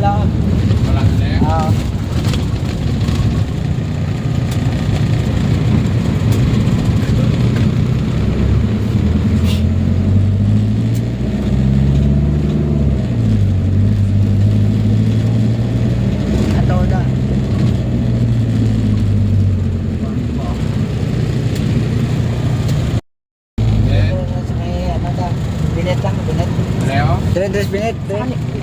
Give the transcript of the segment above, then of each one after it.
lo à. Tres, tres, tres.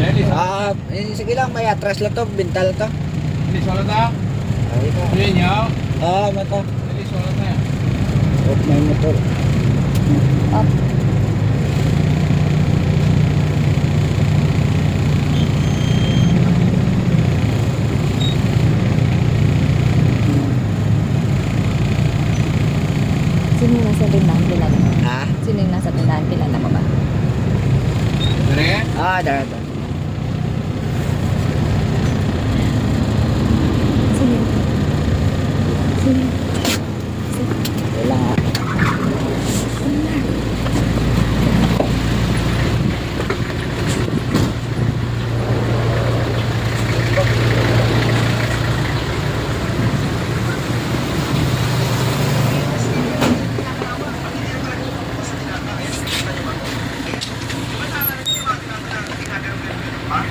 Ah, eh, sige lang, may atras lang to, bintal to. Hindi solo ta. Ay ka. Yan yaw. Ah, mata. Hindi solo ta yan. Huwag may motor. Up. Sino yung nasa tindahan? Kilala mo? Ha? Sino yung nasa tindahan? Kilala mo ba? Dari? Ah, dara, dara.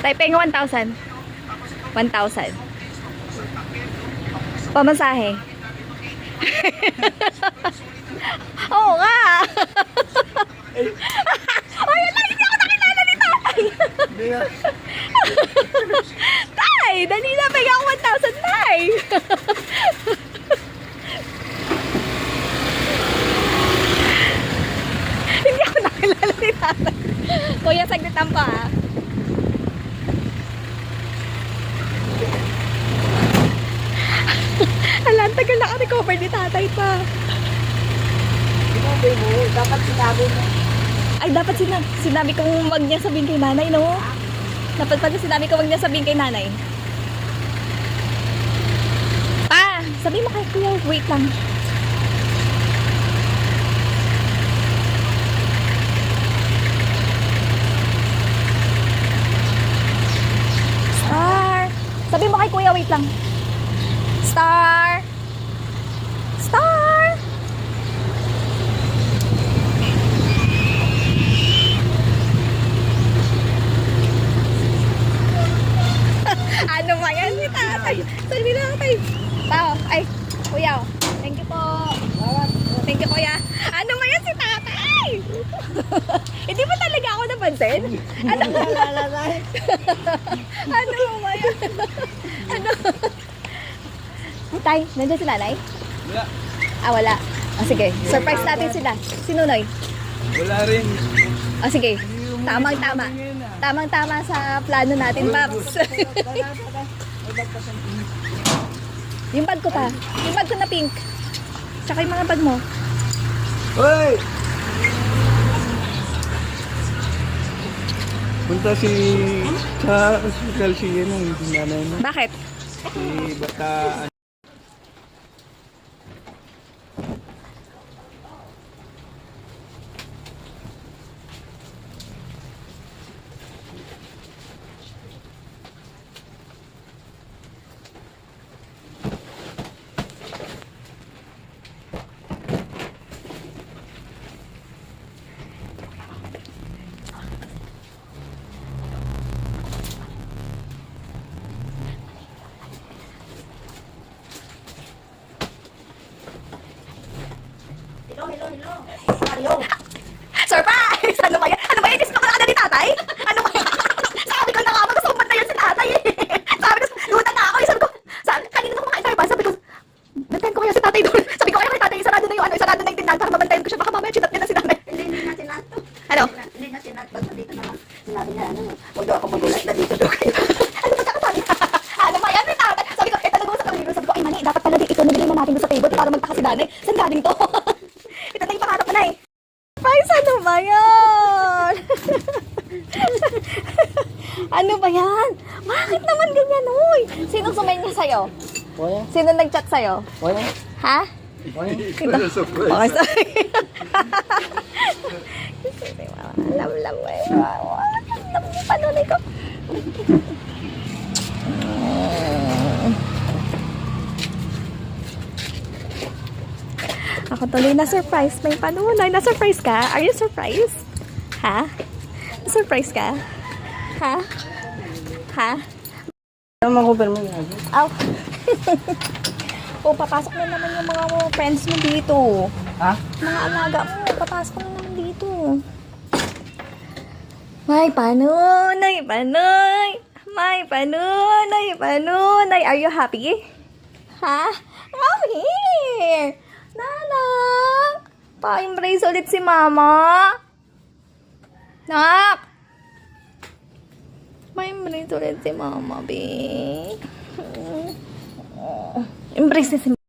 Taipei 1,000. 1,000. Pamasahe. Oo nga. Ay, wala, hindi ako nakilala ni tatay. tay, dali na, pega ako 1,000, tay. hindi ako nakilala ni tatay. Kuya, saglitan pa ah. Ala, tagal naka-recover ni tatay pa. Sinabi mo, dapat sinabi mo. Ay, dapat sina sinabi kong wag niya sabihin kay nanay, no? Dapat pala sinabi ko wag niya sabihin kay nanay. Pa, sabi mo kay kuya, wait lang. Star! Sabi mo kay kuya, wait lang. Star! Star! ano ba yan si tatay? Sabi na tatay. Tao, ay, kuya. Thank you po. Thank you, kuya. Ano ba yan si tatay? Hindi mo talaga ako napansin? Ano? ano ba yan? Tay, nandiyan si nanay? Wala. Ah, wala. Ah, sige. Surprise natin sila. Si Nunoy. Wala rin. Ah, sige. Tamang-tama. Tamang-tama sa plano natin, Paps. yung bag ko pa. Yung bag ko na pink. Tsaka yung mga bag mo. Hoy! Punta si... Sa hospital si ano, yung nanay mo. Bakit? Si Bata... Surprise! Ano ba yan? Ano ba yan? Gusto ko na ni tatay? Ano ba yan? Sabi ko na nga, gusto ko yan si tatay eh. Sabi ko, lutan na ako. eh. Sabi ko, sabi, kanina na kumakain tayo ba? Sabi ko, bantayan ko kaya si tatay doon. Sabi ko, kaya kay tatay, isarado na yung ano, isarado na yung tindahan para mabantayan ko siya. Baka mamaya chinat niya na si nanay. Hindi, hindi na sinato. Ano? Hindi na sinato. Basta dito naman. Sinabi niya, ano, huwag daw ako magulat na dito daw kayo. ano ba sabi? ano ba yan? May tatay. Sabi ko, eh talaga sa kami. Sabi ko, ay mani, dapat pala di ito na natin sa table para magtaka si nanay. Saan galing to? ito na yung pangarap ko na eh. Price, ano ba yan? ano ba yan? Bakit naman ganyan, uy? Sinong sumay niya sa'yo? Wala, Sino nag-chat sa'yo? wala, Ha? wala. Okay, sorry. Lam-lam eh. nanay ko. Ako tuloy na surprise. May panunay. Na-surprise ka? Are you surprised? Ha? Surprise ka? Ha? Ha? Ano mag-over mo yan? Aw. o, papasok na naman yung mga friends mo dito. Ha? Mga alaga mo, papasok na naman dito. May panunay, panay. May panunay, panunay. Are you happy? Ha? Nanak. Pa-embrace ulit si mama. Nak. Ma-embrace ulit si mama, be. Embrace si